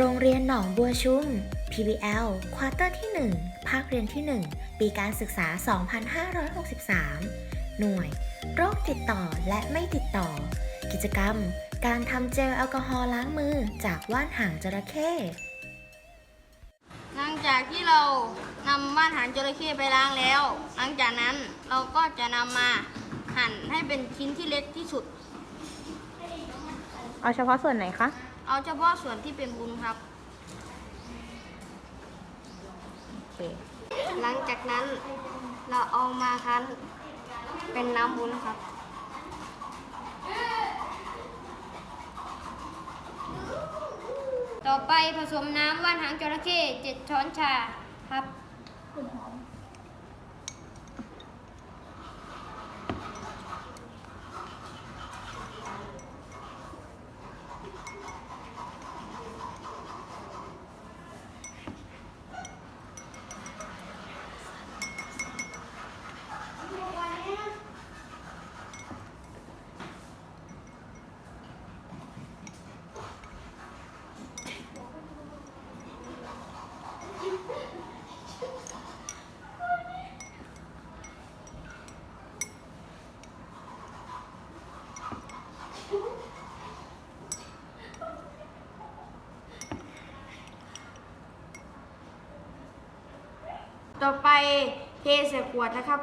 โรงเรียนหนองบัวชุม PBL ควอเตอร์ที่ 1 ภาคเรียนที่ 1 ปีการศึกษา 2563 หน่วย โรคติดต่อและไม่ติดต่อ กิจกรรม การทำเจลแอลกอฮอล์ล้างมือจากว่านหางจระเข้หลังจากที่เรานำว่านหางจระเข้ไปล้างแล้ว หลังจากนั้นเราก็จะนำมาหั่นให้เป็นชิ้นที่เล็กที่สุด เอาเฉพาะส่วนไหนคะ เอาเฉพาะส่วนที่เป็นบุญครับ โอเคหลังจากนั้นเราเอามาคั้นเป็นน้ำบุญครับ ต่อไปผสมน้ำว่านหางจระเข้เจ็ดช้อนชาครับ ต่อไปเทใส่ขวดนะครับ